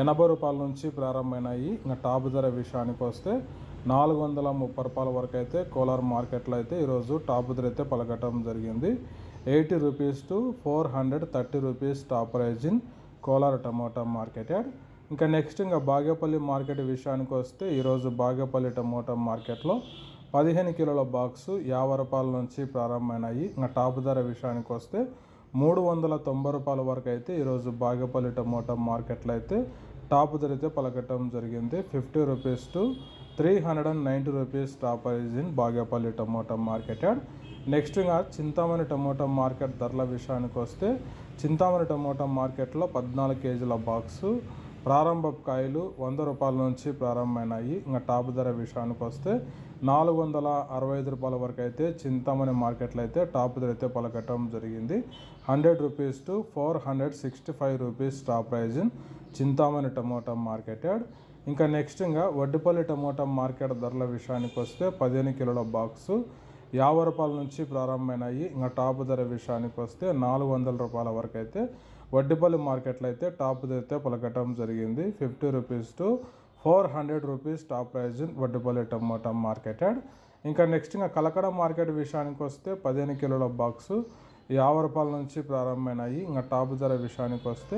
ఎనభై రూపాయల నుంచి ప్రారంభమైనాయి. ఇంకా టాప్ ధర విషయానికి వస్తే నాలుగు వందల ముప్పై రూపాయల వరకు అయితే కోలార్ మార్కెట్లో అయితే ఈరోజు టాప్ ధర అయితే పలకటం జరిగింది. Eighty rupees to four hundred thirty rupees top price in Kolar tomato market yard. ఇంకా నెక్స్ట్ ఇంకా బాగేపల్లి మార్కెట్ విషయానికి వస్తే ఈరోజు బాగేపల్లి టమోటా మార్కెట్లో పదిహేను కిలోల బాక్సు యాభై రూపాయల నుంచి ప్రారంభమైనాయి. ఇంకా టాప్ ధర విషయానికి వస్తే మూడు వందల తొంభై రూపాయల వరకు అయితే ఈరోజు బాగేపల్లి టమోటా మార్కెట్లో అయితే టాప్ ధర అయితే పలకటం జరిగింది. Fifty rupees to three hundred and ninety rupees top price in Bagepalli tomato market yard. Next ఇంకా చింతామణి టమోటా మార్కెట్ ధరల విషయానికి వస్తే చింతామణి టమోటా మార్కెట్లో పద్నాలుగు కేజీల బాక్సు ప్రారంభ కాయలు వంద రూపాయల నుంచి ప్రారంభమైనాయి. ఇంకా టాప్ ధర విషయానికి వస్తే నాలుగు వందల అరవై ఐదు రూపాయల వరకు అయితే చింతామణి మార్కెట్లో అయితే టాప్ ధర అయితే పలకటం జరిగింది. Hundred rupees to four hundred sixty five rupees top price Chintamani tomato market ఇంకా నెక్స్ట్ ఇంకా వడ్డిపల్లి టమోటా మార్కెట్ ధరల విషయానికి వస్తే పదిహేను కిలోల బాక్సు యాభై రూపాయల నుంచి ప్రారంభమైనాయి. ఇంకా టాప్ ధర విషయానికి వస్తే నాలుగు వందల రూపాయల వరకు అయితే వడ్డిపల్లి మార్కెట్లో అయితే టాప్ ధర అయితే పలకటం జరిగింది. Fifty rupees to four hundred rupees top price in Vaddipalli tomato market yard. ఇంకా నెక్స్ట్ ఇంకా కలకడ మార్కెట్ విషయానికి వస్తే పదిహేను కిలోల బాక్సు యాభై రూపాయల నుంచి ప్రారంభమైనాయి. ఇంకా టాప్ ధర విషయానికి వస్తే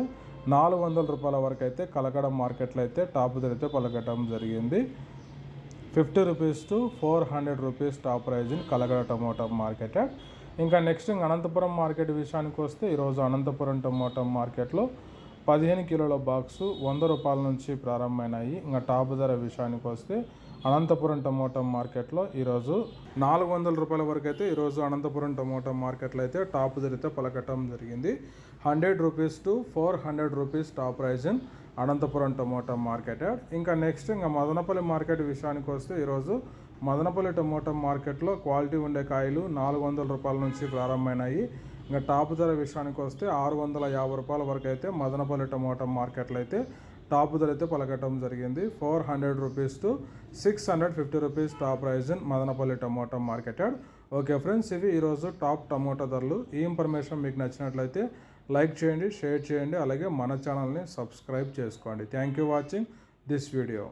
నాలుగు వందల రూపాయల వరకు అయితే కలకడ మార్కెట్లో అయితే టాప్ ధర అయితే పలకటం జరిగింది. Fifty rupees to four hundred rupees top price in Kalakada tomato market ఇంకా నెక్స్ట్ అనంతపురం మార్కెట్ విషయానికి వస్తే ఈరోజు అనంతపురం టమోటా మార్కెట్లో పదిహేను కిలోల బాక్సు వంద రూపాయల నుంచి ప్రారంభమైనాయి. ఇంకా టాప్ ధర విషయానికి వస్తే అనంతపురం టమోటా మార్కెట్లో ఈరోజు నాలుగు వందల రూపాయల వరకు అయితే ఈరోజు అనంతపురం టమోటా మార్కెట్లో అయితే టాప్ ధరతో పలకటం జరిగింది. Hundred rupees to four hundred rupees top price in Anantapur tomato market. ఇంకా నెక్స్ట్ ఇంకా మదనపల్లి మార్కెట్ విషయానికి వస్తే ఈరోజు మదనపల్లి టమోటా మార్కెట్లో క్వాలిటీ ఉండే కాయలు నాలుగు వందల రూపాయల నుంచి ప్రారంభమైనాయి. ఇంకా టాప్ ధర విషయానికి వస్తే ఆరు వందల యాభై రూపాయల వరకు అయితే మదనపల్లి టమోటా మార్కెట్లో అయితే టాప్ ధర అయితే పలకటం జరిగింది. Four hundred rupees to six hundred fifty rupees top price in Madanapalle tomato market yard. Okay friends ఇవి ఈరోజు టాప్ టమోటా ధరలు. ఈ ఇన్ఫర్మేషన్ మీకు నచ్చినట్లయితే లైక్ చేయండి షేర్ చేయండి అలాగే మన ఛానల్ని సబ్స్క్రైబ్ చేసుకోండి. Thank you watching this video.